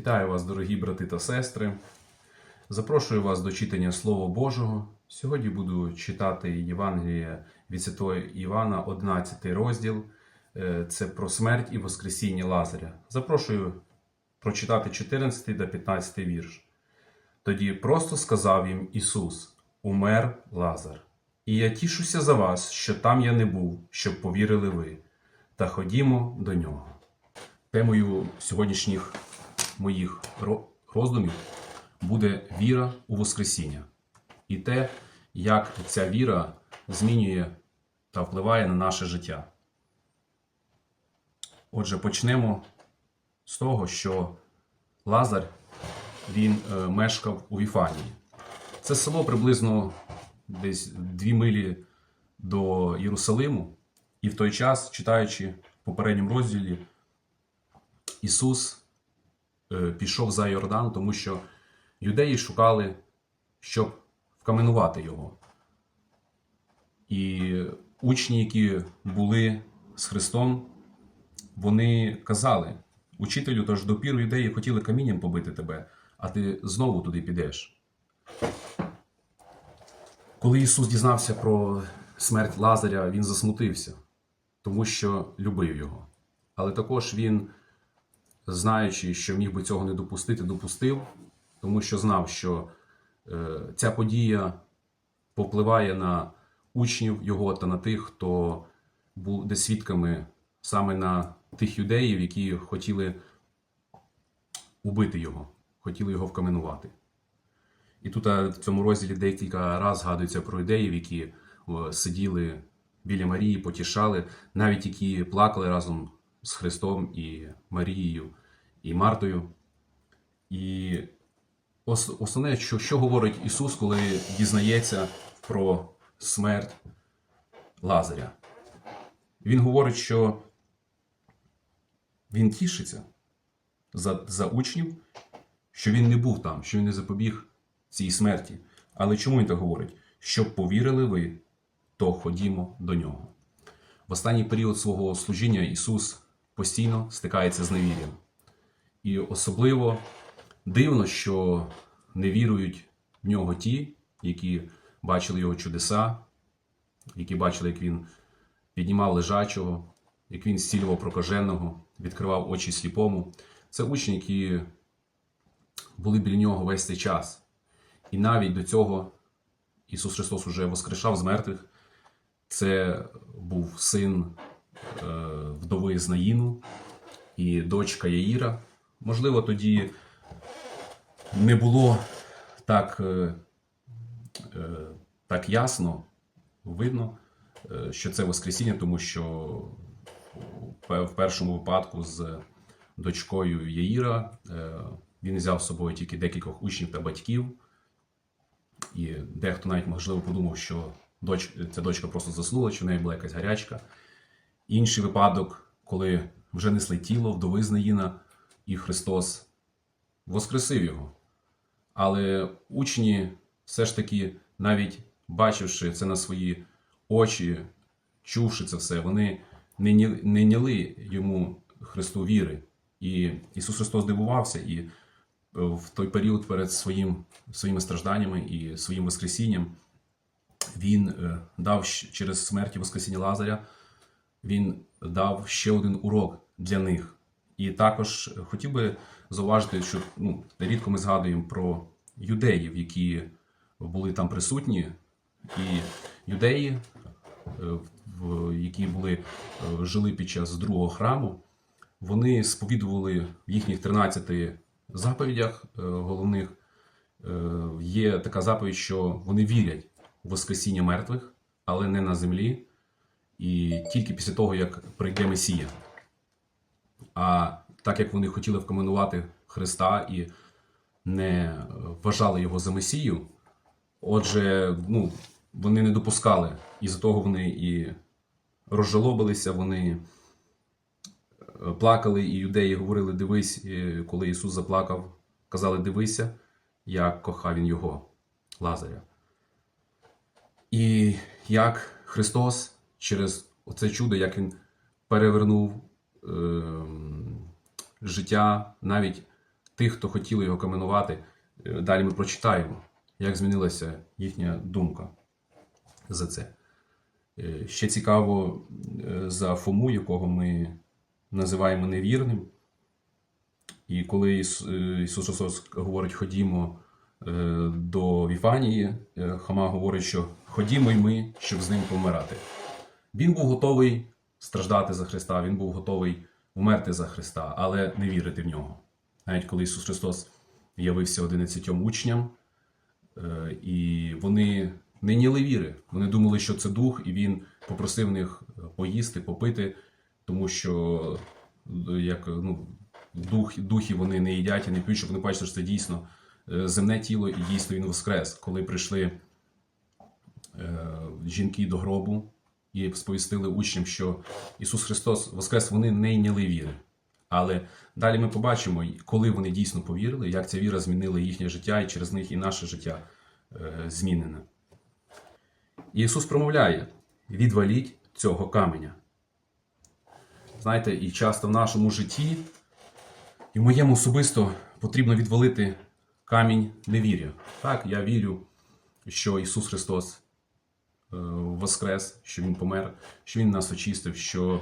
Вітаю вас, дорогі брати та сестри. Запрошую вас до читання Слова Божого. Сьогодні буду читати Євангеліє від Святого Івана, 11 розділ. Е, Це про смерть і Воскресіння Лазаря. Запрошую прочитати 14 до 15 вірш. Тоді просто сказав їм Ісус: Умер Лазар. І я тішуся за вас, що там я не був, щоб повірили ви. Та ходімо до нього. Темою сьогоднішніх моїх роздумів буде віра у Воскресіння і те, як ця віра змінює та впливає на наше життя. Отже, почнемо з того, що Лазар він е, мешкав у Віфанії. Це село приблизно десь дві милі до Єрусалиму, і в той час, читаючи в попередньому розділі, Ісус пішов за Йордан, тому що юдеї шукали, щоб вкаменувати його. І учні, які були з Христом, вони казали: Учителю, тож допіру юдеї хотіли камінням побити тебе, а ти знову туди підеш. Коли Ісус дізнався про смерть Лазаря, він засмутився, тому що любив його. Але також він знаючи, що міг би цього не допустити, допустив, тому що знав, що е, ця подія повпливає на учнів його та на тих, хто буде свідками саме на тих юдеїв, які хотіли убити його, хотіли його вкаменувати. І тут е, в цьому розділі декілька разів згадується про юдеїв, які сиділи біля Марії, потішали, навіть які плакали разом з Христом і Марією і Мартою. І основне, що, що говорить Ісус, коли дізнається про смерть Лазаря. Він говорить, що він тішиться за, за учнів, що він не був там, що він не запобіг цій смерті. Але чому він так говорить? Щоб повірили ви, то ходімо до нього. В останній період свого служіння Ісус постійно стикається з невір'ям. І особливо дивно, що не вірують в нього ті, які бачили його чудеса, які бачили, як він піднімав лежачого, як він зцілював прокаженого, відкривав очі сліпому. Це учні, які були біля нього весь цей час. І навіть до цього Ісус Христос уже воскрешав з мертвих. Це був син е, вдови з і дочка Яїра. Можливо, тоді не було так, е, е, так ясно видно, е, що це Воскресіння, тому що в першому випадку з дочкою Яїра він взяв з собою тільки декількох учнів та батьків. І дехто навіть можливо подумав, що доч, ця дочка просто заснула, чи в неї була якась гарячка. Інший випадок, коли вже несли тіло вдови з і Христос воскресив його. Але учні все ж таки, навіть бачивши це на свої очі, чувши це все, вони не ні- не няли йому Христу віри. І Ісус Христос дивувався, і е, в той період перед своїм, своїми стражданнями і своїм Воскресінням Він е, дав через смерть і Воскресіння Лазаря, він дав ще один урок для них. І також хотів би зауважити, що ну, рідко ми згадуємо про юдеїв, які були там присутні, і юдеї, е, які були, е, жили під час другого храму, вони сповідували в їхніх 13 заповідях е, головних. Є така заповідь, що вони вірять у Воскресіння мертвих, але не на землі, і тільки після того, як прийде Месія. А так як вони хотіли вкаменувати Христа і не вважали його за Месію, отже, ну, вони не допускали. І за того вони і розжалобилися, вони е, плакали, і юдеї говорили: дивись, е, коли Ісус заплакав, казали: дивися, як кохав він його, Лазаря. І як Христос через оце чудо, як Він перевернув життя навіть тих, хто хотіли його каменувати, е, далі ми прочитаємо, як змінилася їхня думка за це. Е, Ще цікаво е, за Фому, якого ми називаємо невірним. І коли Ісус Христос говорить ходімо до Віфанії, Хома говорить, що ходімо й ми, щоб з ним помирати. Він був готовий страждати за Христа, він був готовий вмерти за Христа, але не вірити в нього. Навіть коли Ісус Христос явився 11 учням, е, і вони не ніли віри. Вони думали, що це дух, і він попросив них поїсти, попити, тому що е, як ну, дух, духи вони не їдять і не п'ють, щоб вони бачили, що це дійсно е, земне тіло, і дійсно він воскрес. Коли прийшли е, жінки до гробу і сповістили учням, що Ісус Христос воскрес, вони не йняли віри. Але далі ми побачимо, коли вони дійсно повірили, як ця віра змінила їхнє життя, і через них і наше життя е, змінене. Ісус промовляє: відваліть цього каменя. Знаєте, і часто в нашому житті, і в моєму особисто потрібно відвалити камінь невір'я. Так, я вірю, що Ісус Христос воскрес, що Він помер, що Він нас очистив, що,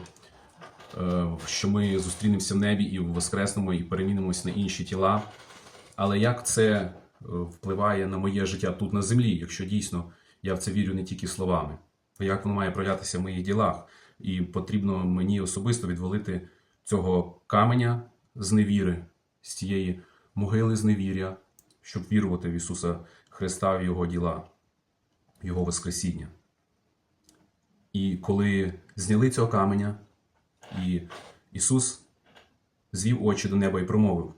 е, що ми зустрінемося в небі і воскреснемо, і перемінимося на інші тіла. Але як це е, впливає на моє життя тут на землі, якщо дійсно я в це вірю не тільки словами? Як воно має проявлятися в моїх ділах? І потрібно мені особисто відвалити цього каменя з невіри, з цієї могили з невір'я, щоб вірувати в Ісуса Христа, в Його діла, в Його Воскресіння. І коли зняли цього каменя, і Ісус звів очі до неба і промовив: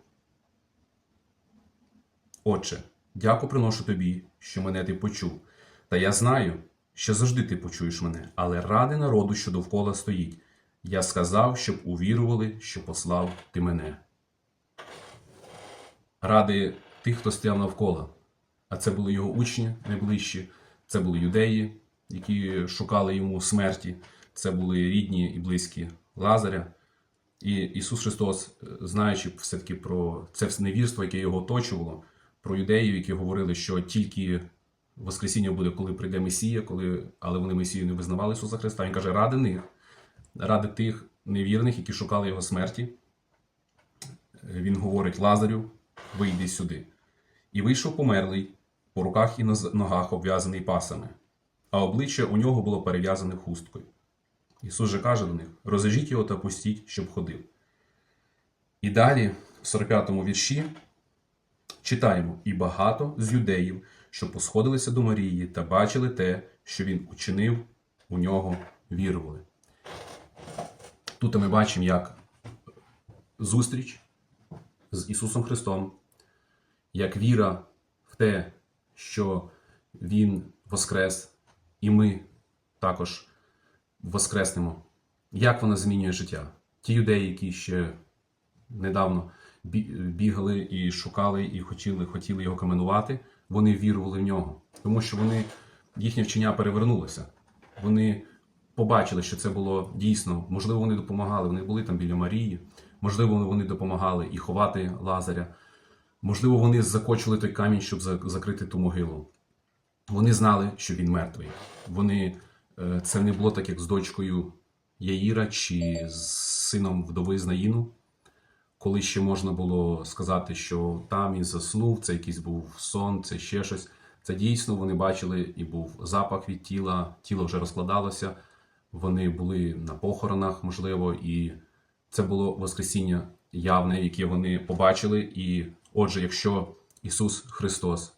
Отче, дяку приношу тобі, що мене ти почув. Та я знаю, що завжди ти почуєш мене, але ради народу, що довкола стоїть, я сказав, щоб увірували, що послав ти мене. Ради тих, хто стояв навколо. А це були його учні найближчі, це були юдеї, які шукали йому смерті, це були рідні і близькі Лазаря. І Ісус Христос, знаючи все-таки про це невірство, яке його оточувало, про юдеїв, які говорили, що тільки Воскресіння буде, коли прийде Месія, коли... але вони Месію не визнавали Ісуса Христа. Він каже, ради них, ради тих невірних, які шукали його смерті. Він говорить Лазарю, вийди сюди. І вийшов померлий, по руках і ногах обв'язаний пасами, а обличчя у нього було перев'язане хусткою. Ісус же каже до них: розв'яжіть його та пустіть, щоб ходив. І далі, в 45-му вірші, читаємо: І багато з юдеїв, що посходилися до Марії та бачили те, що він учинив, у нього вірували. Тут ми бачимо, як зустріч з Ісусом Христом, як віра в те, що Він воскрес, і ми також воскреснемо. Як вона змінює життя? Ті юдеї, які ще недавно бігали і шукали, і хотіли, хотіли його каменувати, вони вірували в нього, тому що вони їхнє вчення перевернулося. Вони побачили, що це було дійсно. Можливо, вони допомагали. Вони були там біля Марії, можливо, вони допомагали і ховати Лазаря. Можливо, вони закочили той камінь, щоб закрити ту могилу. Вони знали, що він мертвий. Вони е, це не було так, як з дочкою Яїра чи з сином вдови з Наїну, коли ще можна було сказати, що там він заснув, це якийсь був сон, це ще щось. Це дійсно вони бачили, і був запах від тіла, тіло вже розкладалося. Вони були на похоронах, можливо, і це було Воскресіння явне, яке вони побачили. І отже, якщо Ісус Христос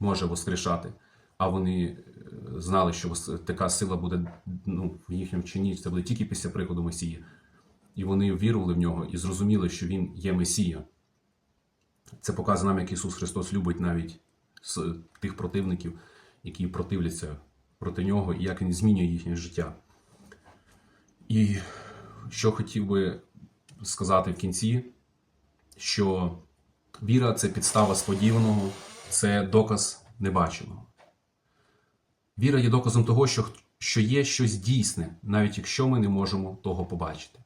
може воскрешати, а вони е, знали, що така сила буде ну, в їхньому вченні, це буде тільки після приходу Месії. І вони вірували в нього і зрозуміли, що Він є Месія. Це показує нам, як Ісус Христос любить навіть тих противників, які противляться проти нього, і як Він змінює їхнє життя. І що хотів би сказати в кінці, що віра це підстава сподіваного, це доказ небаченого. Віра є доказом того, що, що є щось дійсне, навіть якщо ми не можемо того побачити.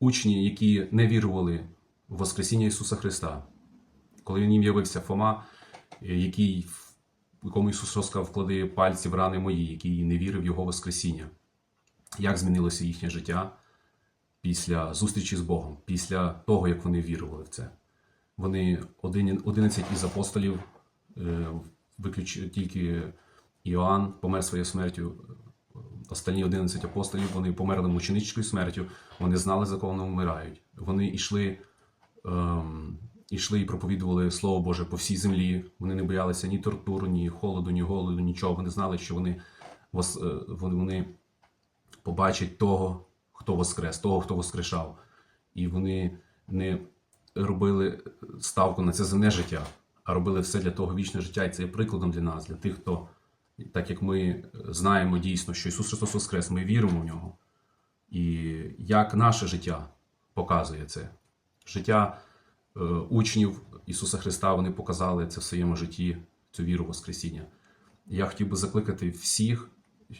Учні, які не вірували в Воскресіння Ісуса Христа, Коли їм явився Фома, е, який, якому Ісус розказав, вклади пальці в рани мої, який не вірив в Його Воскресіння. Як змінилося їхнє життя після зустрічі з Богом, після того, як вони вірували в це. Вони один- 11 із апостолів, е, виключ тільки Іоанн помер своєю смертю. Останні 11 апостолів вони померли мученичською смертю, вони знали, за кого вони вмирають. Вони йшли, ем, йшли і проповідували Слово Боже по всій землі. Вони не боялися ні тортур, ні холоду, ні голоду, нічого. Вони знали, що вони, е, вони, побачать того, хто воскрес, того, хто воскрешав. І вони не робили ставку на це земне життя, а робили все для того вічного життя. І це є прикладом для нас, для тих, хто, так як ми знаємо дійсно, що Ісус Христос Воскрес, ми віримо в нього. І як наше життя показує це. Життя е, учнів Ісуса Христа вони показали це в своєму житті, цю віру в Воскресіння. Я хотів би закликати всіх,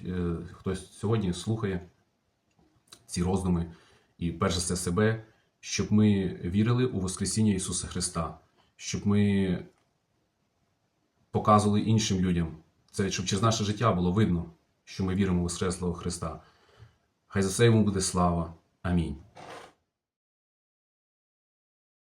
е, хто сьогодні слухає ці роздуми, і перш за все себе, щоб ми вірили у Воскресіння Ісуса Христа, щоб ми показували іншим людям це, щоб через наше життя було видно, що ми віримо в Воскреслого Христа. Хай за це йому буде слава. Амінь.